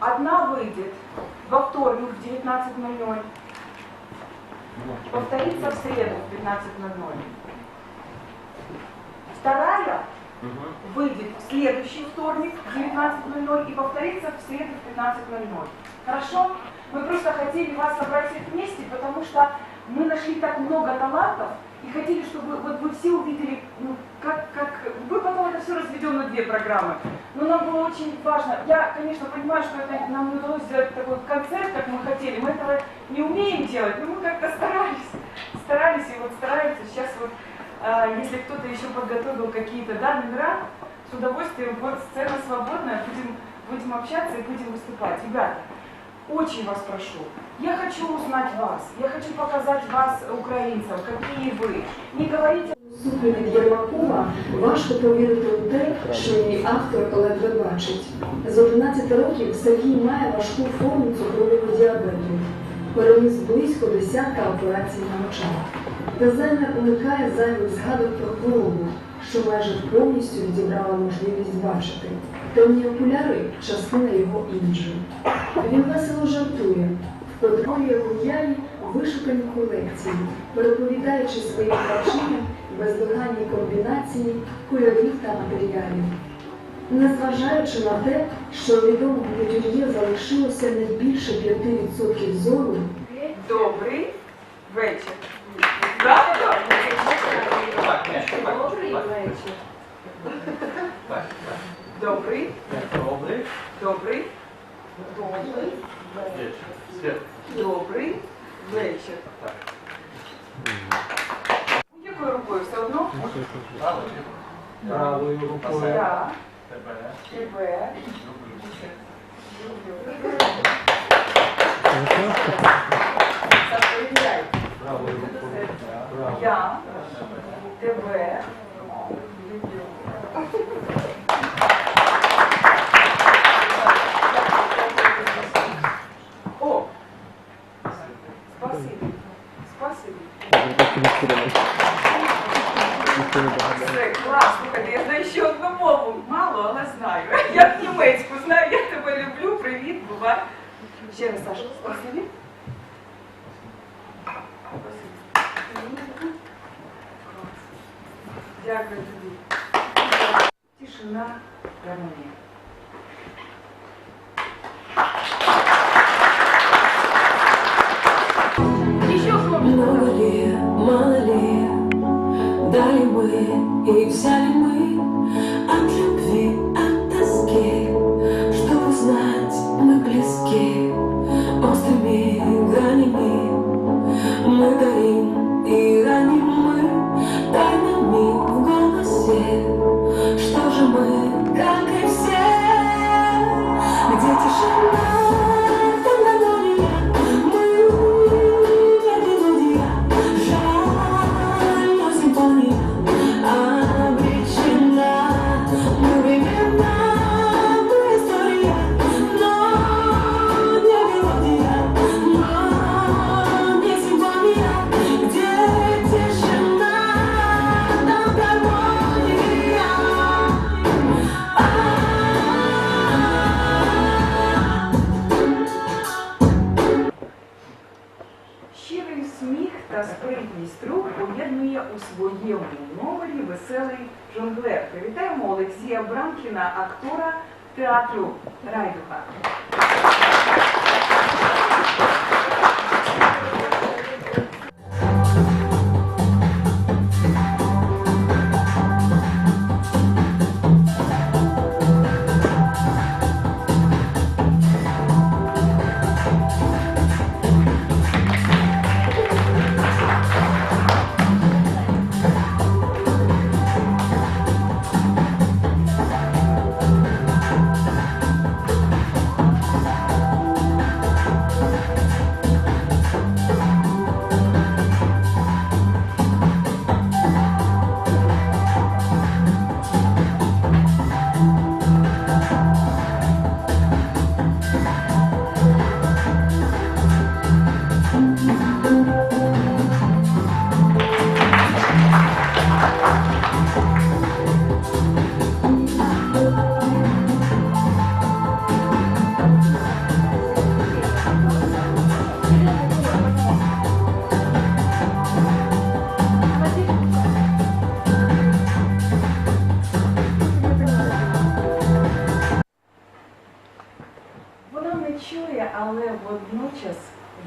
Одна выйдет во вторник в 19.00, повторится в среду в 15.00. Вторая выйдет в следующий вторник в 19.00 и повторится в среду в 15.00. Хорошо? Мы просто хотели вас собрать всех вместе, потому что мы нашли так много талантов и хотели, чтобы вот вы все увидели, ну, как, как... Мы потом это все разведем на две программы. Но нам было очень важно. Я, конечно, понимаю, что это нам не удалось сделать такой концерт, как мы хотели. Мы этого не умеем делать, но мы как-то старались. Старались и вот стараются. Сейчас вот а, если кто-то еще подготовил какие-то да, номера, с удовольствием, вот сцена свободная, будем, будем общаться и будем выступать. Ребята, очень вас прошу, я хочу узнать вас, я хочу показать вас украинцам, какие вы. Не говорите Супер від Єрмакова важко повірити у те, що її автор ледве бачить. З 11 років Сергій має важку форму цукрового діабету. Переніс близько десятка операцій на очах. Дизайнер уникає зайвих згадок про хворобу, що майже повністю відібрала можливість бачити. Темні окуляри частина його іміджу. Він весело жартує, вподобує роялі вишукані колекції, переповідаючи своїм баченням бездоганні комбінації кольорів та матеріалів. Незважаючи на те, що у відомого кутюр'є залишилося не більше 5% зору, добрий вечір. Правда? Добрий вечір. Добрий, Добрый. добрий, добрий, Свет. добрий вечір. Якою рукою все одно? Правою рукою. Я, Тебе. Люблю. Правою рукою. Я Тебе. Спасибі. Спасибі. Все, клас, слухайте, я знаю ще одну мову. Мало, але знаю. Я німецьку знаю, я тебе люблю. Привіт, бувай. Ще раз, Саша, спасибі. Дякую тобі. Тишина, гармонія. Yükselme Бранкіна, актора театру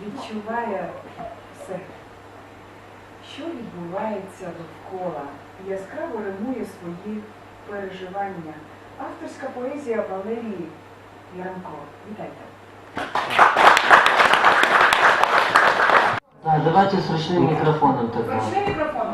Райдуга. Все. Що відбувається довкола, яскраво римує свої переживання. Авторська поезія Валерії Яранко. Вітайте. Да, давайте з ручним мікрофоном. Включи мікрофон,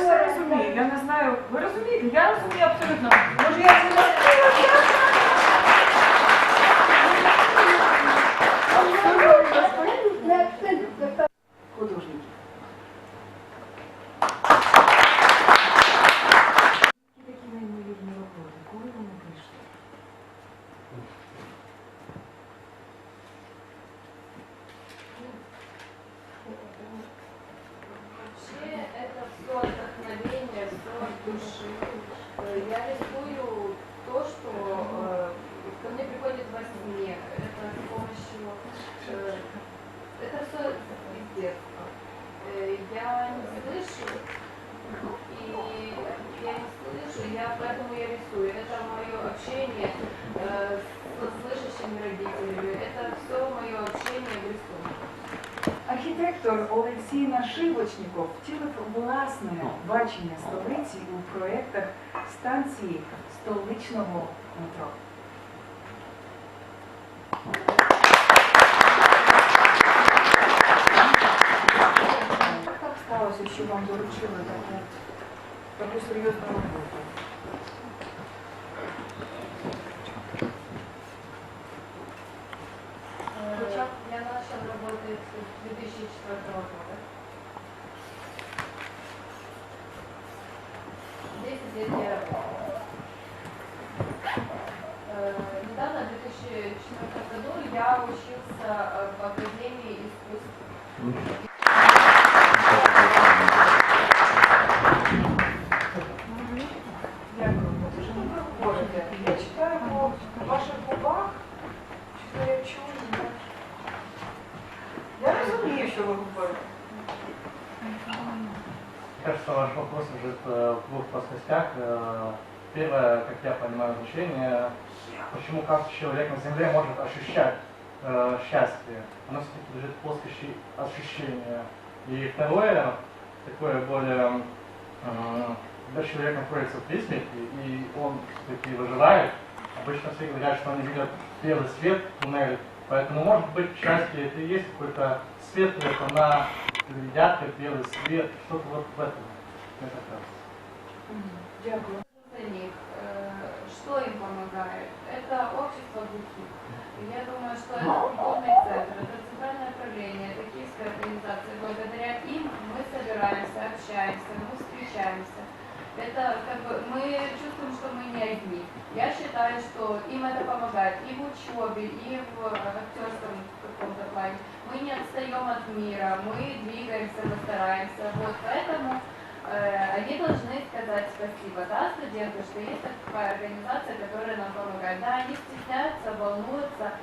все розумію, я не знаю. Ви розумієте? Я розумію абсолютно. Може, я це Архітектор Олексій Нашивочніков втілив власне бачення столиці у проєктах станції столичного метро. Так сталося, що вам доручили таку, таку серйозну роботу. 2004 года. 10 лет я работала. Э, Недавно, в 2004 году, я учился э, в Академии искусств. Ви говорите. Мне кажется, ваш вопрос лежит э, в двух плоскостях. Э, Первое, как я понимаю, значение, почему каждый человек на Земле может ощущать э, счастье. Оно все-таки лежит в плоскости ощущения. И второе, такое более, э, когда человек находится в присмерти, и он все-таки выживает, обычно все говорят, что они видят белый свет, туннель. Поэтому, может быть, счастье это и есть какой-то светлый фонарь, или яркий белый свет, что-то вот в этом. Мне так кажется. Дякую. для них. Э, Что им помогает? Это общество глухих. Я думаю, что это культурный центр, это центральное правление, это киевская организация. Благодаря им мы собираемся, общаемся, мы встречаемся. Это как бы мы чувствуем, что мы не одни. Я считаю, что им это помогает и в учебе, и в актерском каком-то плане. Мы не отстаем от мира, мы двигаемся, мы стараемся. Вот поэтому Э, они должны сказать спасибо, да, студенты, что есть такая организация, которая нам помогает. Да, они стесняются, волнуются.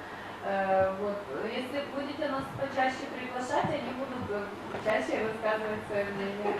Э, вот. Если будете нас почаще приглашать, они будут э, чаще высказывать свое мнение.